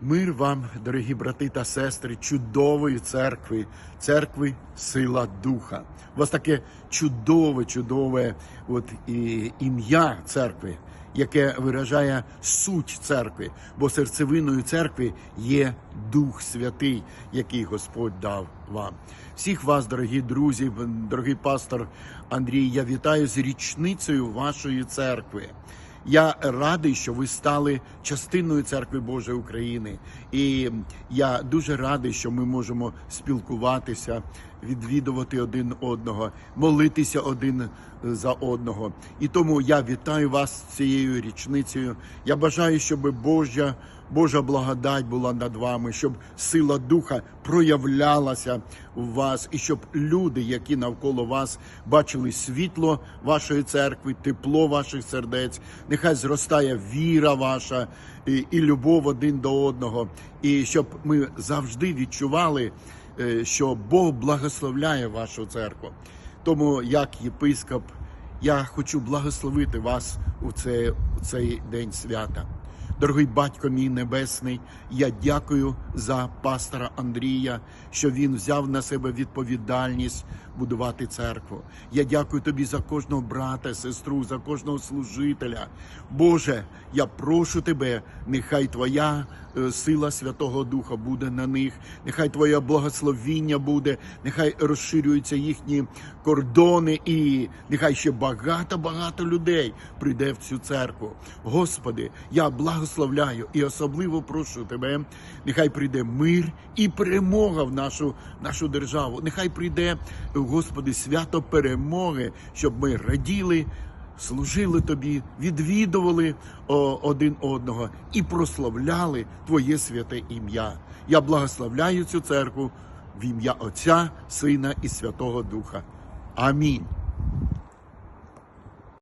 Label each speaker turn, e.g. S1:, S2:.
S1: Мир вам, дорогі брати та сестри, чудової церкви, церкви сила духа. У вас таке чудове, чудове от, і, ім'я церкви, яке виражає суть церкви, бо серцевиною церкви є Дух Святий, який Господь дав вам. Всіх вас, дорогі друзі, дорогий пастор Андрій, я вітаю з річницею вашої церкви. Я радий, що ви стали частиною церкви Божої України, і я дуже радий, що ми можемо спілкуватися, відвідувати один одного, молитися один за одного. І тому я вітаю вас з цією річницею. Я бажаю, щоб Божа. Божа благодать була над вами, щоб сила духа проявлялася у вас, і щоб люди, які навколо вас, бачили світло вашої церкви, тепло ваших сердець. Нехай зростає віра ваша і, і любов один до одного, і щоб ми завжди відчували, е, що Бог благословляє вашу церкву. Тому, як єпископ, я хочу благословити вас у цей, у цей день свята. Дорогий батько мій небесний, я дякую за пастора Андрія, що він взяв на себе відповідальність будувати церкву. Я дякую тобі за кожного брата, сестру, за кожного служителя. Боже, я прошу тебе, нехай твоя е, сила Святого Духа буде на них, нехай твоє благословіння буде, нехай розширюються їхні кордони, і нехай ще багато-багато людей прийде в цю церкву. Господи, я благословляю і особливо прошу тебе, нехай прийде мир і перемога в нашу, нашу державу. Нехай прийде, Господи, свято перемоги, щоб ми раділи. Служили тобі, відвідували один одного і прославляли Твоє святе ім'я. Я благословляю цю церкву в ім'я Отця, Сина і Святого Духа. Амінь.